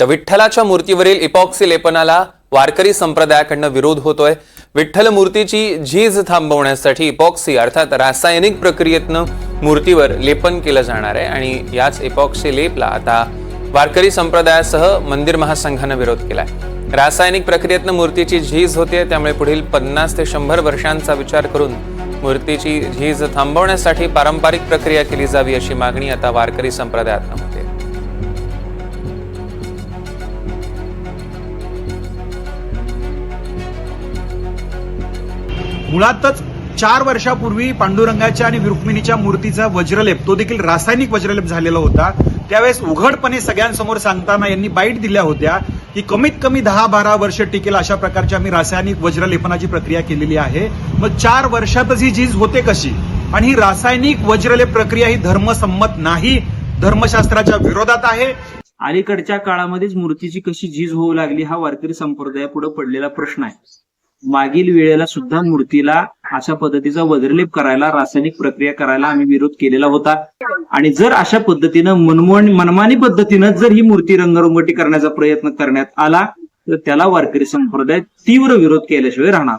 तर विठ्ठलाच्या मूर्तीवरील इपॉक्सी लेपनाला वारकरी संप्रदायाकडनं विरोध होतोय. विठ्ठल मूर्तीची झीज थांबवण्यासाठी इपॉक्सी अर्थात रासायनिक प्रक्रियेतनं मूर्तीवर लेपन केलं जाणार आहे आणि याच इपॉक्सी लेपला आता वारकरी संप्रदायासह मंदिर महासंघानं विरोध केलाय. रासायनिक प्रक्रियेतनं मूर्तीची झीज होते त्यामुळे पुढील पन्नास ते शंभर वर्षांचा विचार करून मूर्तीची झीज थांबवण्यासाठी पारंपरिक प्रक्रिया केली जावी अशी मागणी आता वारकरी संप्रदायातनं मुळातच चार वर्षापूर्वी पांडुरंगाच्या आणि रुक्मिणीच्या मूर्तीचा वज्रलेप तो देखील रासायनिक वज्रलेप झालेला होता त्यावेळेस उघडपणे सगळ्यांसमोर सांगताना यांनी बाईट दिल्या होत्या की कमीत कमी दहा बारा वर्ष टिकेल अशा प्रकारची आम्ही रासायनिक वज्रलेपनाची प्रक्रिया केलेली आहे. मग चार वर्षातच ही झीज होते कशी? आणि ही रासायनिक वज्रलेप प्रक्रिया ही धर्मसंमत नाही धर्मशास्त्राच्या विरोधात आहे. अलीकडच्या काळामध्येच मूर्तीची कशी झीज होऊ लागली हा वारकरी संप्रदायापुढे पडलेला प्रश्न आहे. मागील वेळेला सुद्धा मूर्तीला अशा पद्धतीचा वज्रलेप करायला रासायनिक प्रक्रिया करायला आम्ही विरोध केलेला होता. आणि जर अशा पद्धतीनं मनमोहन मनमानी पद्धतीनं जर ही मूर्ती रंगरंगोटी करण्याचा प्रयत्न करण्यात आला तर त्याला वारकरी संप्रदाय तीव्र विरोध केल्याशिवाय राहणार